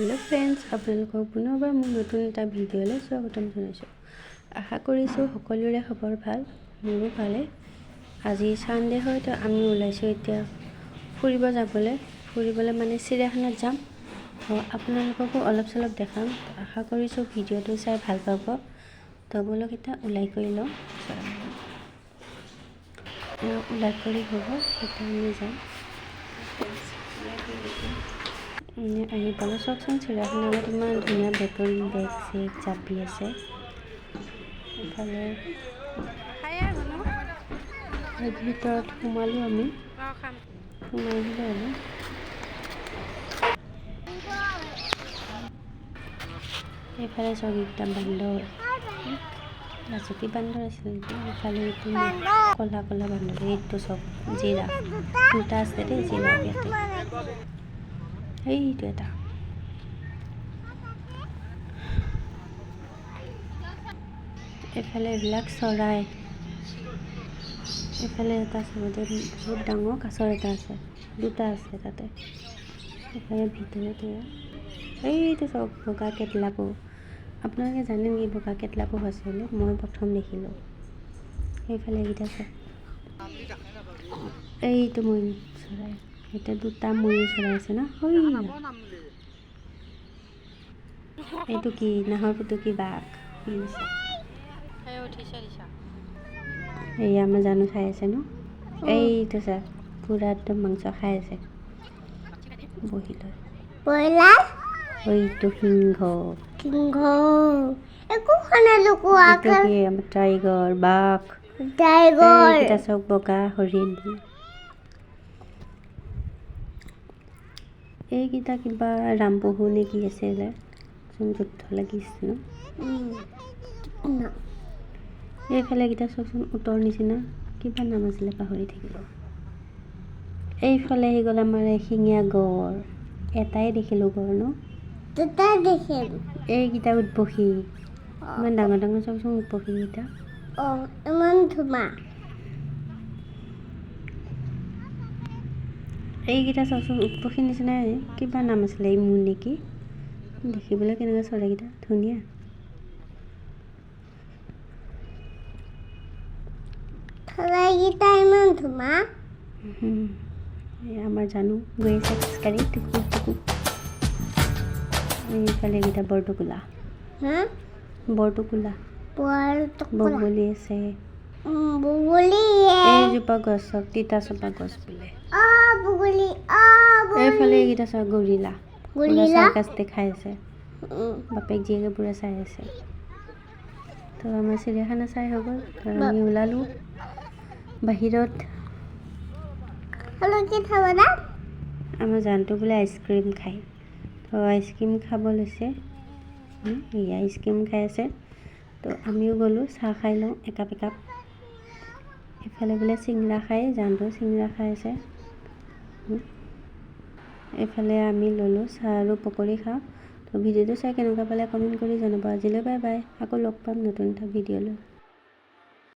Hello' friends আপোনালোকক পুনৰবাৰ মোৰ নতুন এটা ভিডিঅ'লৈ স্বাগতম জনাইছোঁ। আশা কৰিছোঁ সকলোৰে খবৰ ভালো, মোৰো ভালে। আজি ছানডে হয়, তো আমি ওলাইছোঁ এতিয়া ফুৰিব যাবলৈ। ফুৰিবলৈ মানে চিৰিয়াখানাত যাম। তো আপোনালোককো অলপ চলপ দেখাম। আশা কৰিছোঁ ভিডিঅ'টো চাই ভালো পাব। তো ব'লক এতিয়া ওলাই কৰি লওঁ। ওলাই কৰি হ'ব এতিয়া আমি যাম। আহি পালোঁ। চাওকচোন চিৰিয়াখানাত ইমান ধুনীয়া বেতৰি বেগ চেগ জাপি আছে। ইফালে ভিতৰত সোমালোঁ আমি। সোমাই আহিলোঁ আৰু এইফালে চাওক একটা বান্দৰ। লাজুকী বান্দৰ আছিল নেকি এইফালে এইটো ক'লা ক'লা বান্দৰ। এইটো চব জিৰা। দুটা আছে দেই জিৰা ইয়াতে। সেইটো এটা এইফালে এইবিলাক চৰাই। এইফালে এটা চবতে বহুত ডাঙৰ কাছৰ এটা আছে, দুটা আছে তাতে। এইফালে ভিতৰতে। এইটো চব বগা কেটলাপো। আপোনালোকে জানে নেকি বগা কেটলাপো আছে বুলি? মই প্ৰথম দেখিলোঁ। সেইফালে এইকেইটা চব। এইটো ময়ূৰ চৰাই। দুটা ময়ূৰ চৰাই আছে ন। সৈয়া এইটো কি? নাহৰ ফুটুকী বাঘ? এয়া আমাৰ জানো চাই আছে ন? এইটো চা পূৰা একদম মাংস খাই আছে। বহি লৈ। ব্ৰইলাৰ? এইটো সিংহ। সিংহ। একো খানা এইটো কি? আমাৰ টাইগৰ বাঘ। টাইগৰ। এইকেইটা চব বগা হৰিণ। এইকেইটা কিবা ৰামপহু নে কি আছিলে? যুদ্ধ লাগিছে ন? উম। এইফালে এইকেইটা চোৱাচোন উটৰ নিচিনা। কিবা নাম আছিলে পাহৰি থাকিলোঁ। এইফালে আহি গ'ল আমাৰ এশিঙীয়া গড়। এটাই দেখিলোঁ গড় ন? এইকেইটা উটপখী ইমান ডাঙৰ ডাঙৰ চাওকচোন উটপখীকেইটা অঁ ইমান ধুমা। এইকেইটা চাওকচোন উটপখীৰ নিচিনাই কিবা নাম আছিলে এই মোৰ নেকি? দেখিবলৈ কেনেকুৱা চৰাইকেইটা ধুনীয়া। চৰাইকেইটা ইমান ধুমা আমাৰ জানো গৈ আছে খোজকাঢ়ি টুকুৰ টুকুৰ এইফালে এইকেইটা বৰটোকোলা। বৰটোকোলা। বগলী আছে। বুবুলি এইজোপা গছক তিতাচপা গছ বোলে। এইফালে এইকেইটা চোৱা গৰিলা। গৰিলা? চাৰ্কাছ দেখাই আছে। বাপেক জীয়েকে পুৰা চাই আছে। তো আমাৰ চিৰিয়াখানা চাই হৈ গ'ল। আমি ওলালোঁ। বাহিৰত। আমাৰ জানটো বোলে আইচক্ৰীম খায়। তো আইচক্ৰীম খাব লৈছে। এই আইচক্ৰীম খাই আছে। তো আমিও গ'লোঁ চাহ খাই লওঁ একাপ একাপ। এইফালে বোলে চিংৰা খায় জানটো চিংৰা খাই আছে। এইফালে আমি ল'লোঁ চাহ আৰু পকৰি খাওঁ। তো ভিডিঅ'টো চাই কেনেকুৱা পালে কমেণ্ট কৰি জনাব। আজিলৈ বাই বাই আকৌ লগ পাম নতুন এটা ভিডিঅ' লৈ